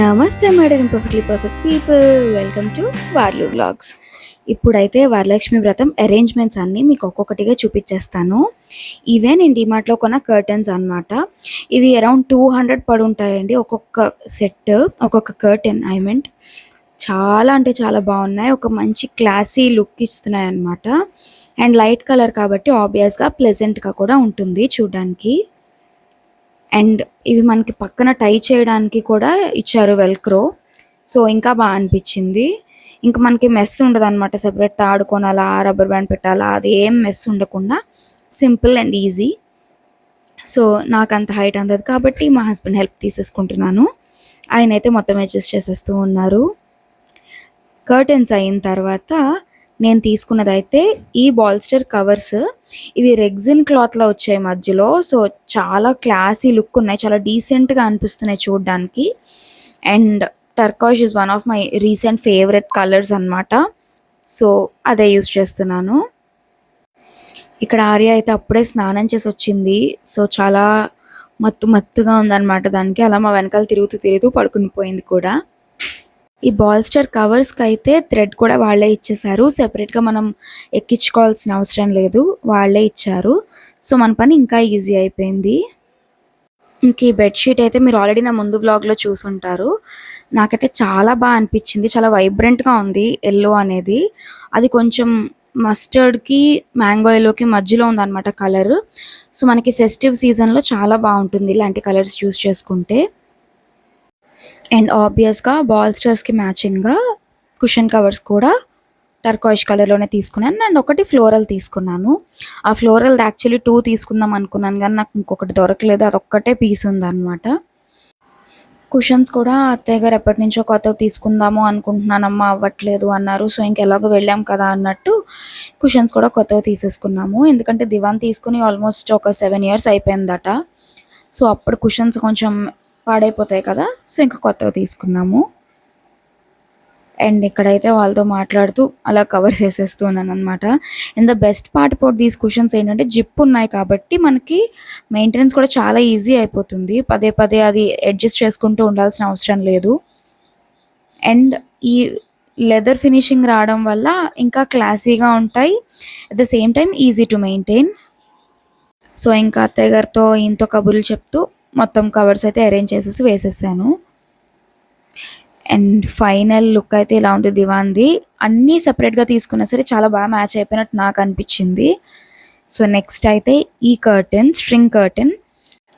నమస్తే madam perfectly perfect people. Welcome to వార్లు vlogs. ఇప్పుడైతే వరలక్ష్మి వ్రతం అరేంజ్మెంట్స్ అన్నీ మీకు ఒక్కొక్కటిగా చూపించేస్తాను. ఇవే నేను డిమార్ట్లో కొన్న కర్టన్స్ అన్నమాట. ఇవి అరౌండ్ టూ హండ్రెడ్ పడి ఉంటాయండి ఒక్కొక్క సెట్ ఒక్కొక్క కర్టెన్ ఐ మీన్ చాలా అంటే చాలా బాగున్నాయి. ఒక మంచి క్లాసీ లుక్ ఇస్తున్నాయి అన్నమాట అండ్ లైట్ కలర్ కాబట్టి ఆబ్వియస్గా ప్లెజెంట్గా కూడా ఉంటుంది చూడడానికి. అండ్ ఇవి మనకి పక్కన టై చేయడానికి కూడా ఇచ్చారు వెల్క్రో. సో ఇంకా బాగా అనిపించింది. ఇంకా మనకి మెస్ ఉండదు అనమాట సెపరేట్. తాడు కొనాలా రబ్బర్ బ్యాండ్ పెట్టాలా అది ఏం మెస్ ఉండకుండా సింపుల్ అండ్ ఈజీ. సో నాకు అంత హైట్ అందదు కాబట్టి మా హస్బెండ్ హెల్ప్ తీసేసుకుంటున్నాను. ఆయన అయితే మొత్తం అడ్జస్ట్ చేసేస్తూ ఉన్నారు. కర్టెన్స్ అయిన తర్వాత నేను తీసుకున్నదైతే ఈ బాల్స్టర్ కవర్స్. ఇవి రెగ్జిన్ క్లాత్లో వచ్చాయి మధ్యలో. సో చాలా క్లాసీ లుక్ ఉన్నాయి. చాలా డీసెంట్గా అనిపిస్తున్నాయి చూడడానికి. And turquoise is one of my recent favourite colours అన్నమాట. సో అదే యూస్ చేస్తున్నాను. ఇక్కడ ఆర్య అయితే అప్పుడే స్నానం చేసి వచ్చింది. సో చాలా మత్తు మత్తుగా ఉందన్నమాట దానికి. అలా మా వెనకాల తిరుగుతూ తిరుగుతూ పడుకుని పోయింది కూడా. ఈ బాల్స్టర్ కవర్స్కి అయితే థ్రెడ్ కూడా వాళ్ళే ఇచ్చేసారు. సెపరేట్గా మనం ఎక్కించుకోవాల్సిన అవసరం లేదు. వాళ్ళే ఇచ్చారు. సో మన పని ఇంకా ఈజీ అయిపోయింది. ఇంక ఈ బెడ్షీట్ అయితే మీరు ఆల్రెడీ నా ముందు బ్లాగ్లో చూసుంటారు. నాకైతే చాలా బాగా అనిపించింది. చాలా వైబ్రెంట్గా ఉంది ఎల్లో అనేది. అది కొంచెం మస్టర్డ్కి మ్యాంగో ఎల్లోకి మధ్యలో ఉందన్నమాట కలర్ సో మనకి ఫెస్టివ్ సీజన్లో చాలా బాగుంటుంది ఇలాంటి కలర్స్ చూస్ చేసుకుంటే. అండ్ ఆబ్వియస్గా బాల్స్టర్స్కి మ్యాచింగ్గా కుషన్ కవర్స్ కూడా టర్కాయిష్ కలర్లోనే తీసుకున్నాను. అండ్ ఒకటి ఫ్లోరల్ తీసుకున్నాను. ఆ ఫ్లోరల్ యాక్చువల్లీ టూ తీసుకుందాం అనుకున్నాను. కానీ నాకు ఇంకొకటి దొరకలేదు. అదొక్కటే పీస్ ఉందన్నమాట. కుషన్స్ కూడా అత్తయ్య గారు ఎప్పటి నుంచో కొత్తవి తీసుకుందాము అనుకుంటున్నానమ్మా అవ్వట్లేదు అన్నారు. సో ఇంకెలాగో వెళ్ళాం కదా అన్నట్టు కుషన్స్ కూడా కొత్తవి తీసేసుకున్నాము. ఎందుకంటే దివాన్ తీసుకుని ఆల్మోస్ట్ ఒక సెవెన్ ఇయర్స్ అయిపోయిందట. సో అప్పుడు కుషన్స్ కొంచెం పాడైపోతాయి కదా. సో ఇంకా కొత్తవి తీసుకున్నాము. అండ్ ఇక్కడైతే వాళ్ళతో మాట్లాడుతూ అలా కవర్ చేసేస్తున్నాను అనమాట and the best part about these cushions ఏంటంటే జిప్ ఉన్నాయి కాబట్టి మనకి మెయింటెనెన్స్ కూడా చాలా ఈజీ అయిపోతుంది. పదే పదే అది అడ్జస్ట్ చేసుకుంటూ ఉండాల్సిన అవసరం లేదు. అండ్ ఈ లెదర్ ఫినిషింగ్ రావడం వల్ల ఇంకా క్లాసీగా ఉంటాయి. At the same time easy to maintain so ఇంకా అత్తయ్య గారితో ఇంతో కబుర్లు చెప్తూ మొత్తం కవర్స్ అయితే అరేంజ్ చేసేసి వేసేసాను. అండ్ ఫైనల్ లుక్ అయితే ఇలా ఉంది దివాన్ది? అన్నీ సపరేట్గా తీసుకున్నా సరే చాలా బాగా మ్యాచ్ అయిపోయినట్టు నాకు అనిపించింది. సో నెక్స్ట్ అయితే ఈ కర్టెన్ స్ట్రింగ్ కర్టెన్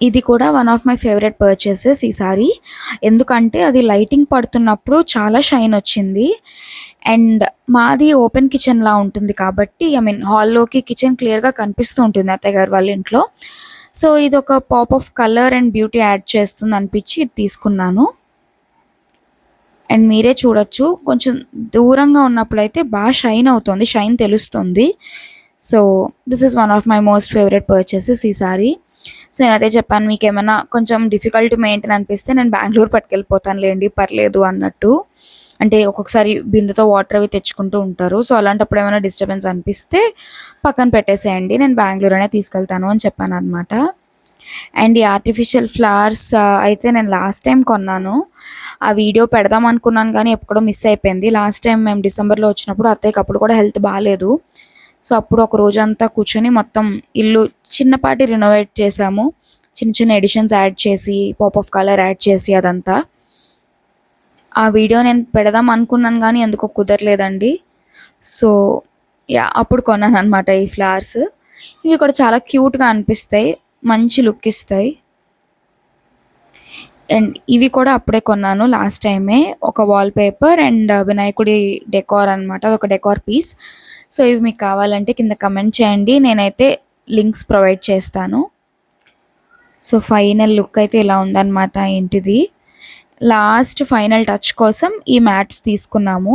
ఇది కూడా one of my favourite purchases ఈసారి ఎందుకంటే అది లైటింగ్ పడుతున్నప్పుడు చాలా షైన్ వచ్చింది. అండ్ మాది ఓపెన్ కిచెన్ లా ఉంటుంది కాబట్టి ఐ మీన్ హాల్లోకి కిచెన్ క్లియర్గా కనిపిస్తూ ఉంటుంది అత్తయ్య గారు వాళ్ళ ఇంట్లో. సో ఇది ఒక pop of colour and beauty add చేస్తుంది అనిపించి ఇది తీసుకున్నాను. అండ్ మీరే చూడొచ్చు. కొంచెం దూరంగా ఉన్నప్పుడైతే బాగా షైన్ అవుతుంది షైన్ తెలుస్తుంది. So this is one of my most favourite purchases ఈసారి సో నేను అదే చెప్పాను మీకు ఏమైనా కొంచెం డిఫికల్ట్ మెయింటైన్ అనిపిస్తే నేను బెంగళూరు పట్టుకెళ్ళిపోతాను లేండి పర్లేదు అన్నట్టు. అంటే ఒక్కొక్కసారి బిందుతో వాటర్ అవి తెచ్చుకుంటూ ఉంటారు. సో అలాంటప్పుడు ఏమైనా డిస్టర్బెన్స్ అనిపిస్తే పక్కన పెట్టేసేయండి. నేను బెంగళూరు అనే తీసుకెళ్తాను అని చెప్పాను అనమాట అండ్ ఈ ఆర్టిఫిషియల్ ఫ్లవర్స్ అయితే నేను లాస్ట్ టైం కొన్నాను. ఆ వీడియో పెడదాం అనుకున్నాను కానీ ఎప్పుడో మిస్ అయిపోయింది. లాస్ట్ టైం మేము డిసెంబర్లో వచ్చినప్పుడు అత్తయ్యకి అప్పుడు కూడా హెల్త్ బాగాలేదు సో అప్పుడు ఒక రోజంతా కూర్చొని మొత్తం ఇల్లు చిన్నపాటి రినోవేట్ చేసాము. చిన్న చిన్న ఎడిషన్స్ యాడ్ చేసి పాప్ ఆఫ్ కలర్ యాడ్ చేసి అదంతా. ఆ వీడియో నేను పెడదాం అనుకున్నాను కానీ ఎందుకో కుదరలేదండి. సో యా అప్పుడు కొన్నాను అనమాట ఈ ఫ్లవర్స్. ఇవి కూడా చాలా క్యూట్గా అనిపిస్తాయి మంచి లుక్ ఇస్తాయి. అండ్ ఇవి కూడా అప్పుడే కొన్నాను లాస్ట్ టైమే. ఒక వాల్ పేపర్ అండ్ వినాయకుడి డెకార్ అనమాట ఒక డెకార్ పీస్. సో ఇవి మీకు కావాలంటే కింద కమెంట్ చేయండి నేనైతే లింక్స్ ప్రొవైడ్ చేస్తాను. సో ఫైనల్ లుక్ అయితే ఇలా ఉందన్నమాట ఇంటిది లాస్ట్ ఫైనల్ టచ్ కోసం ఈ మ్యాట్స్ తీసుకున్నాము.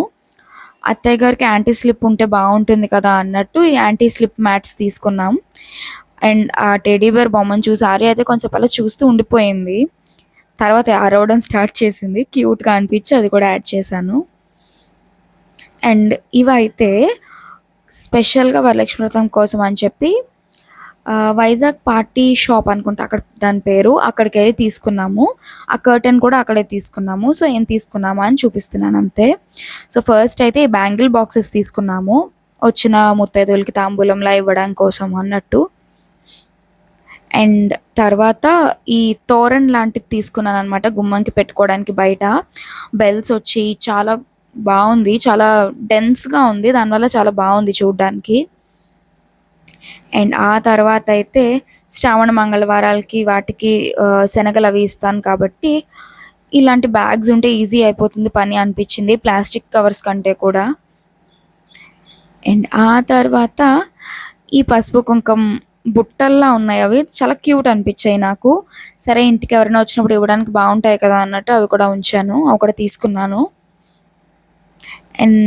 అత్తయ్య గారికి యాంటీ స్లిప్ ఉంటే బాగుంటుంది కదా అన్నట్టు ఈ యాంటీ స్లిప్ మ్యాట్స్ తీసుకున్నాం. అండ్ ఆ టెడీ బేర్ బొమ్మను చూసి ఆర్య అయితే కొంచెం అలా చూస్తూ ఉండిపోయింది. తర్వాత అరవడం స్టార్ట్ చేసింది. క్యూట్గా అనిపించి అది కూడా యాడ్ చేశాను. అండ్ ఇవైతే స్పెషల్గా వరలక్ష్మి వ్రతం కోసం అని చెప్పి వైజాగ్ పార్టీ షాప్ అనుకుంటా అక్కడ దాని పేరు. అక్కడికి వెళ్ళి తీసుకున్నాము. ఆ కర్టెన్ కూడా అక్కడే తీసుకున్నాము. సో ఏం తీసుకున్నామా అని చూపిస్తున్నాను అంతే. సో ఫస్ట్ అయితే ఈ బ్యాంగిల్ బాక్సెస్ తీసుకున్నాము. వచ్చిన ముత్తైదులకి తాంబూలంలా ఇవ్వడం కోసం అన్నట్టు. అండ్ తర్వాత ఈ తోరన్ లాంటిది తీసుకున్నాను అనమాట గుమ్మంకి పెట్టుకోవడానికి బయట. బెల్స్ వచ్చి చాలా బాగుంది చాలా డెన్స్గా ఉంది. దానివల్ల చాలా బాగుంది చూడడానికి. అండ్ ఆ తర్వాత అయితే శ్రావణ మంగళవారాలకి వాటికి శనగలు అవి ఇస్తాను కాబట్టి ఇలాంటి బ్యాగ్స్ ఉంటే ఈజీ అయిపోతుంది పని అనిపించింది ప్లాస్టిక్ కవర్స్ కంటే కూడా. అండ్ ఆ తర్వాత ఈ పసుపు కుంకం బుట్టల్లా ఉన్నాయి అవి చాలా క్యూట్ అనిపించాయి నాకు. సరే ఇంటికి ఎవరైనా వచ్చినప్పుడు ఇవ్వడానికి బాగుంటాయి కదా అన్నట్టు అవి కూడా ఉంచాను అవి కూడా తీసుకున్నాను. అండ్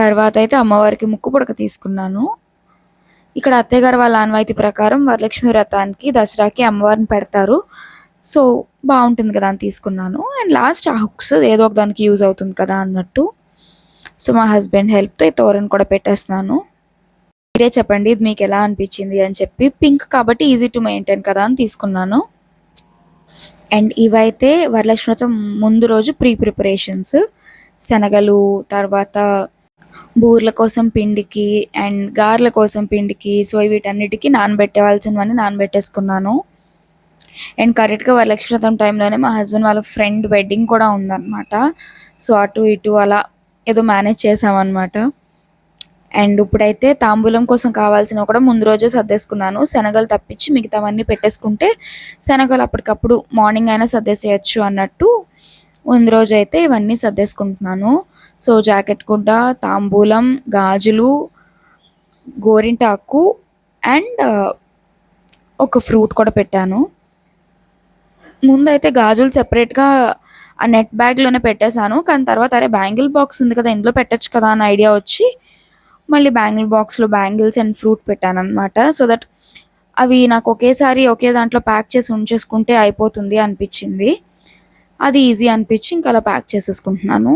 తర్వాత అయితే అమ్మవారికి ముక్కు పుడక తీసుకున్నాను. ఇక్కడ అత్తయ్య గారు వాళ్ళ ఆనవాయితీ ప్రకారం వరలక్ష్మి వ్రతానికి దసరాకి అమ్మవారిని పెడతారు. సో బాగుంటుంది కదా అని తీసుకున్నాను. అండ్ లాస్ట్ ఆ హుక్స్ ఏదో ఒక దానికి యూజ్ అవుతుంది కదా అన్నట్టు. సో మా హస్బెండ్ హెల్ప్తో ఈ తోరణ కూడా పెట్టేస్తున్నాను. మీరే చెప్పండి ఇది మీకు ఎలా అనిపించింది అని చెప్పి. పింక్ కాబట్టి ఈజీ టు మెయింటైన్ కదా అని తీసుకున్నాను. అండ్ ఇవైతే వరలక్ష్మి వ్రతం ముందు రోజు ప్రీ ప్రిపరేషన్స్. శనగలు తర్వాత బూర్ల కోసం పిండికి అండ్ గారెల కోసం పిండికి సో వీటన్నిటికీ నానబెట్టేవాల్సినవన్నీ నానబెట్టేసుకున్నాను. అండ్ కరెక్ట్గా వరలక్ష్మి వ్రతం టైంలోనే మా హస్బెండ్ వాళ్ళ ఫ్రెండ్ వెడ్డింగ్ కూడా ఉందన్నమాట. సో అటు ఇటు అలా ఏదో మేనేజ్ చేసామన్నమాట. అండ్ ఇప్పుడైతే తాంబూలం కోసం కావాల్సిన కూడా ముందు రోజే సర్దేసుకున్నాను. శనగలు తప్పించి మిగతావన్నీ పెట్టేసుకుంటే శనగలు అప్పటికప్పుడు మార్నింగ్ అయినా సర్దేసేయచ్చు అన్నట్టు ముందు రోజు అయితే ఇవన్నీ సర్దేసుకుంటున్నాను. సో జాకెట్ గుడ్డ తాంబూలం గాజులు గోరింటాకు అండ్ ఒక ఫ్రూట్ కూడా పెట్టాను. ముందైతే గాజులు సెపరేట్గా ఆ నెట్ బ్యాగ్లోనే పెట్టేశాను. కానీ తర్వాత అరే బ్యాంగిల్ బాక్స్ ఉంది కదా ఇందులో పెట్టచ్చు కదా అని ఐడియా వచ్చి మళ్ళీ బ్యాంగిల్ బాక్స్లో బ్యాంగిల్స్ అండ్ ఫ్రూట్ పెట్టాను అనమాట సో దట్ అవి నాకు ఒకేసారి ఒకే దాంట్లో ప్యాక్ చేసి ఉంచేసుకుంటే అయిపోతుంది అనిపించింది. అది ఈజీ అనిపించి ఇంకా అలా ప్యాక్ చేసేసుకుంటున్నాను.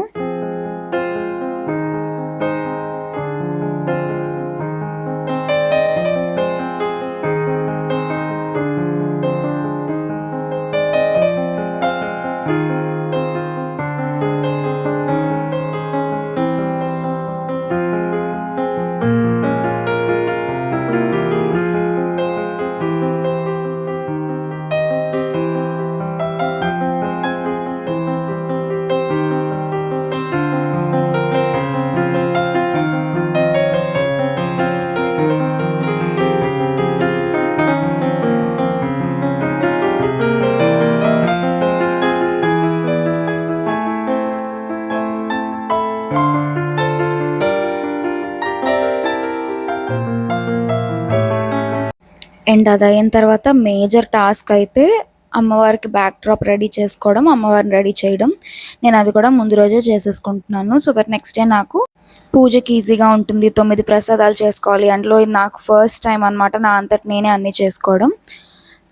అండ్ అది అయిన తర్వాత మేజర్ టాస్క్ అయితే అమ్మవారికి బ్యాక్ డ్రాప్ రెడీ చేసుకోవడం అమ్మవారిని రెడీ చేయడం. నేను అవి కూడా ముందు రోజే చేసేసుకుంటున్నాను. సో దట్ నెక్స్ట్ డే నాకు పూజకి ఈజీగా ఉంటుంది. తొమ్మిది ప్రసాదాలు చేసుకోవాలి. అందులో ఇది నాకు ఫస్ట్ టైం అనమాట నా అంతటి నేనే అన్నీ చేసుకోవడం.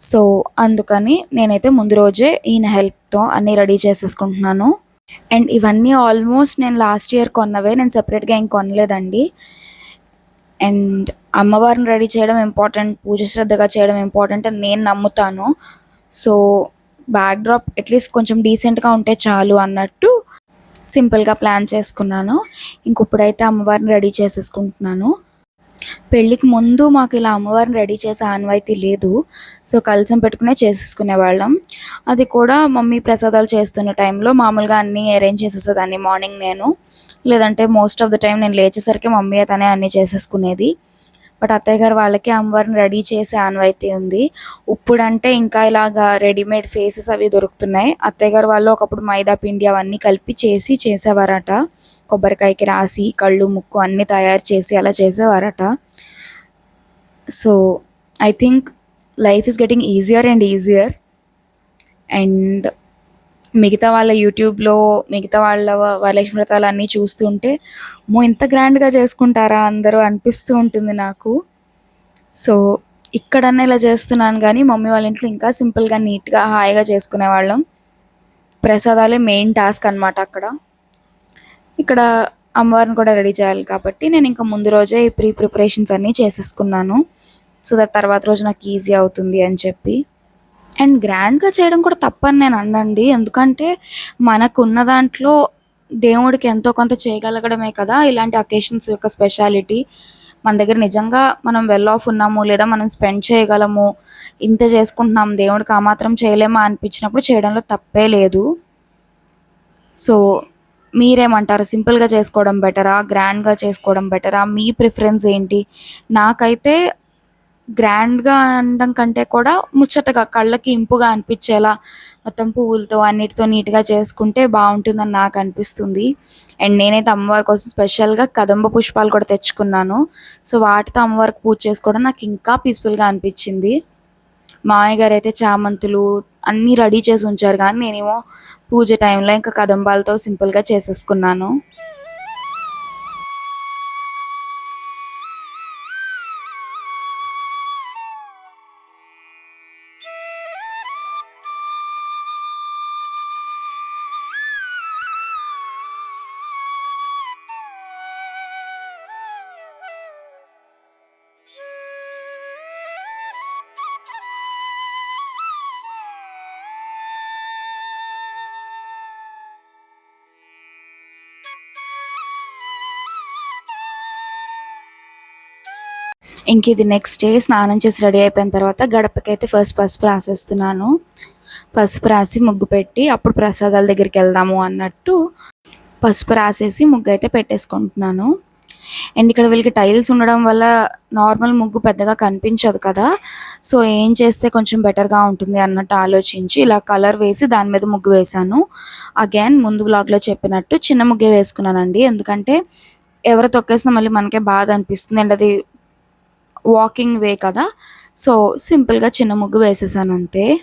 సో అందుకని నేనైతే ముందు రోజే ఈయన హెల్ప్తో అన్నీ రెడీ చేసేసుకుంటున్నాను. అండ్ ఇవన్నీ ఆల్మోస్ట్ నేను లాస్ట్ ఇయర్ కొన్నవే. నేను సెపరేట్గా ఏం కొనలేదండి. అండ్ అమ్మవారిని రెడీ చేయడం ఇంపార్టెంట్ పూజ శ్రద్ధగా చేయడం ఇంపార్టెంట్ అని నేను నమ్ముతాను. సో బ్యాక్డ్రాప్ అట్లీస్ట్ కొంచెం డీసెంట్గా ఉంటే చాలు అన్నట్టు సింపుల్గా ప్లాన్ చేసుకున్నాను. ఇంక ఇప్పుడైతే అమ్మవారిని రెడీ చేసేసుకుంటున్నాను. పెళ్ళికి ముందు మాకు ఇలా అమ్మవారిని రెడీ చేసే ఆన్వాయితీ లేదు. సో కలిసం పెట్టుకునే చేసేసుకునే వాళ్ళం. అది కూడా మమ్మీ ప్రసాదాలు చేస్తున్న టైంలో మామూలుగా అన్నీ అరేంజ్ చేసేసేదాన్ని మార్నింగ్ నేను. లేదంటే మోస్ట్ ఆఫ్ ద టైం నేను లేచేసరికి మమ్మీ తనే అన్నీ చేసేసుకునేది. బట్ అత్తయ్య గారు వాళ్ళకి అమ్మవారిని రెడీ చేసే ఆనవాయితీ ఉంది. ఇప్పుడంటే ఇంకా ఇలాగా రెడీమేడ్ ఫేసెస్ అవి దొరుకుతున్నాయి. అత్తయ్య గారు వాళ్ళు ఒకప్పుడు మైదా పిండి అవన్నీ కలిపి చేసి చేసేవారట. కొబ్బరికాయకి రాసి కళ్ళు ముక్కు అన్నీ తయారు చేసి అలా చేసేవారట. So I think life is getting easier and easier and మిగతా వాళ్ళ యూట్యూబ్లో మిగతా వాళ్ళ వ- వరలక్ష్మి వ్రతాలు అన్నీ చూస్తుంటే మో ఇంత గ్రాండ్గా చేసుకుంటారా అందరూ అనిపిస్తూ ఉంటుంది నాకు. సో ఇక్కడన్నా ఇలా చేస్తున్నాను కానీ మమ్మీ వాళ్ళ ఇంట్లో ఇంకా సింపుల్గా నీట్గా హాయిగా చేసుకునే వాళ్ళం. ప్రసాదాలే మెయిన్ టాస్క్ అన్నమాట అక్కడ. ఇక్కడ అమ్మవారిని కూడా రెడీ చేయాలి కాబట్టి నేను ఇంకా ముందు రోజే ప్రీ ప్రిపరేషన్స్ అన్నీ చేసేసుకున్నాను. సో దట్ తర్వాత రోజు నాకు ఈజీ అవుతుంది అని చెప్పి. అండ్ గ్రాండ్గా చేయడం కూడా తప్పని నేను అన్నండి. ఎందుకంటే మనకున్న దాంట్లో దేవుడికి ఎంతో కొంత చేయగలగడమే కదా. ఇలాంటి అకేషన్స్ యొక్క స్పెషాలిటీ. మన దగ్గర నిజంగా మనం వెల్ ఆఫ్ ఉన్నాము లేదా మనం స్పెండ్ చేయగలము ఇంత చేసుకుంటున్నాం దేవుడికి ఆ మాత్రం చేయలేమా అనిపించినప్పుడు చేయడంలో తప్పే లేదు. సో మీరేమంటారు? సింపుల్గా చేసుకోవడం బెటరా? గ్రాండ్గా చేసుకోవడం బెటరా? మీ ప్రిఫరెన్స్ ఏంటి? నాకైతే గ్రాండ్గా అనడం కంటే కూడా ముచ్చటగా కళ్ళకి ఇంపుగా అనిపించేలా మొత్తం పువ్వులతో అన్నిటితో నీట్గా చేసుకుంటే బాగుంటుందని నాకు అనిపిస్తుంది. అండ్ నేనైతే అమ్మవారి కోసం స్పెషల్గా కదంబ పుష్పాలు కూడా తెచ్చుకున్నాను. సో వాటితో అమ్మవారికి పూజ చేసుకోవడం నాకు ఇంకా పీస్ఫుల్గా అనిపించింది. మామయ్య గారు అయితే చామంతులు అన్నీ రెడీ చేసి ఉంచారు కానీ నేనేమో పూజ టైంలో ఇంకా కదంబాలతో సింపుల్గా చేసేసుకున్నాను. ఇంక ఇది నెక్స్ట్ డే స్నానం చేసి రెడీ అయిపోయిన తర్వాత గడపకైతే ఫస్ట్ పసుపు రాసేస్తున్నాను. పసుపు రాసి ముగ్గు పెట్టి అప్పుడు ప్రసాదాల దగ్గరికి వెళ్దాము అన్నట్టు పసుపు రాసేసి ముగ్గు అయితే పెట్టేసుకుంటున్నాను. అండ్ ఇక్కడ వీళ్ళకి టైల్స్ ఉండడం వల్ల నార్మల్ ముగ్గు పెద్దగా కనిపించదు కదా. సో ఏం చేస్తే కొంచెం బెటర్గా ఉంటుంది అన్నట్టు ఆలోచించి ఇలా కలర్ వేసి దాని మీద ముగ్గు వేశాను. అగైన్ ముందు బ్లాగ్లో చెప్పినట్టు చిన్న ముగ్గే వేసుకున్నానండి. ఎందుకంటే ఎవరు తొక్కేసినా మళ్ళీ మనకే బాధ అనిపిస్తుంది. అండ్ అది వాకింగ్ వే కదా. సో సింపుల్గా చిన్న ముగ్గు వేసేసాను అంతే.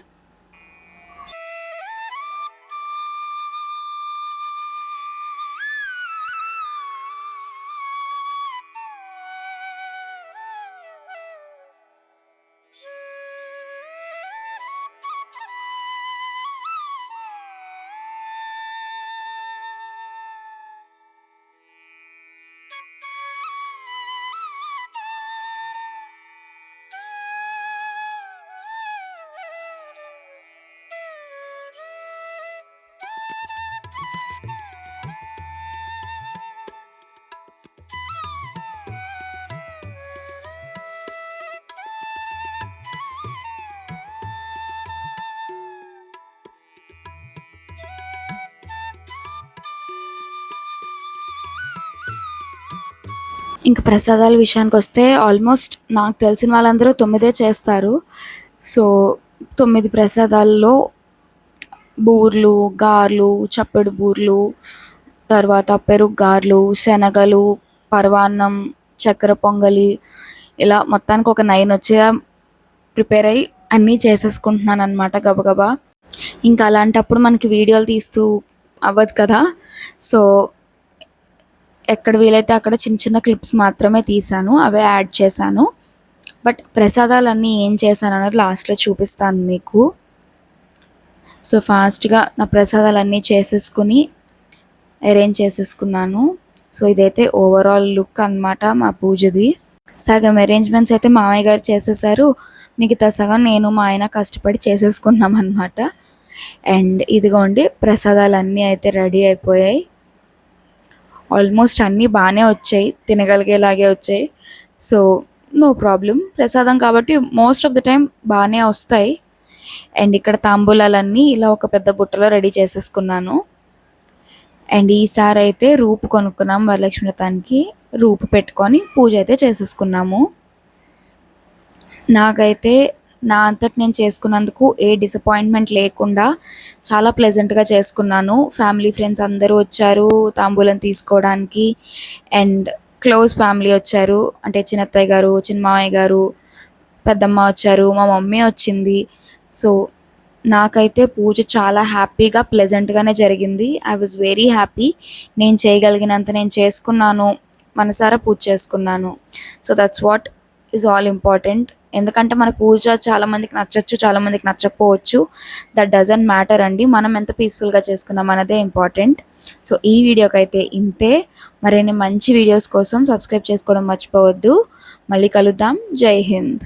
ఇంకా ప్రసాదాల విషయానికి వస్తే ఆల్మోస్ట్ నాకు తెలిసిన వాళ్ళందరూ తొమ్మిదే చేస్తారు. సో తొమ్మిది ప్రసాదాల్లో బూర్లు గార్లు చప్పెడు బూర్లు తర్వాత పెరుగు గార్లు శనగలు పరవాన్నం చక్కెర పొంగలి ఇలా మొత్తానికి ఒక నైన్ వచ్చే ప్రిపేర్ అయ్యి అన్నీ చేసేసుకుంటున్నాను అనమాట గబగబా. ఇంకా అలాంటప్పుడు మనకి వీడియోలు తీస్తూ అవ్వదు కదా. సో ఎక్కడ వీలైతే అక్కడ చిన్న చిన్న క్లిప్స్ మాత్రమే తీసాను అవే యాడ్ చేశాను. బట్ ప్రసాదాలన్నీ ఏం చేశాను అనేది లాస్ట్లో చూపిస్తాను మీకు. సో ఫాస్ట్గా నా ప్రసాదాలన్నీ చేసేసుకుని అరేంజ్ చేసేసుకున్నాను. సో ఇదైతే ఓవరాల్ లుక్ అనమాట మా పూజది. సగం అరేంజ్మెంట్స్ అయితే మామయ్య గారు చేసేసారు. మిగతా సగం నేను మా ఆయన కష్టపడి చేసేసుకున్నాం అనమాట అండ్ ఇదిగోండి ప్రసాదాలన్నీ అయితే రెడీ అయిపోయాయి. ఆల్మోస్ట్ అన్నీ బాగానే వచ్చాయి తినగలిగేలాగే వచ్చాయి. So no problem. ప్రసాదం కాబట్టి మోస్ట్ ఆఫ్ ద టైం బాగానే వస్తాయి. అండ్ ఇక్కడ తాంబూలాలన్నీ ఇలా ఒక పెద్ద బుట్టలో రెడీ చేసేసుకున్నాను. అండ్ ఈసారి అయితే రూపు కొనుక్కున్నాం వరలక్ష్మి వ్రతానికి రూపు పెట్టుకొని పూజ అయితే చేసేసుకున్నాము. నాకైతే నా అంతటి నేను చేసుకున్నందుకు ఏ డిసప్పాయింట్మెంట్ లేకుండా చాలా ప్లెజెంట్గా చేసుకున్నాను. ఫ్యామిలీ ఫ్రెండ్స్ అందరూ వచ్చారు తాంబూలం తీసుకోవడానికి. అండ్ క్లోజ్ ఫ్యామిలీ వచ్చారు. అంటే చిన్నత్తయ్య గారు చిన్న మామయ్య గారు పెద్దమ్మ వచ్చారు మా మమ్మీ వచ్చింది. సో నాకైతే పూజ చాలా హ్యాపీగా ప్లెజెంట్గానే జరిగింది. ఐ వాజ్ వెరీ హ్యాపీ నేను చేయగలిగినంత నేను చేసుకున్నాను. మనసారా పూజ చేసుకున్నాను. So that's what is all important ఎందుకంటే మన పూజ చాలా మందికి నచ్చచ్చు చాలామందికి నచ్చకపోవచ్చు. దట్ డజంట్ మ్యాటర్ అండి. మనం ఎంత పీస్ఫుల్గా చేసుకున్నాం అన్నదే ఇంపార్టెంట్ సో ఈ వీడియోకి అయితే ఇంతే. మరిన్ని మంచి వీడియోస్ కోసం సబ్స్క్రైబ్ చేసుకోవడం మర్చిపోవద్దు. మళ్ళీ కలుద్దాం. జై హింద్.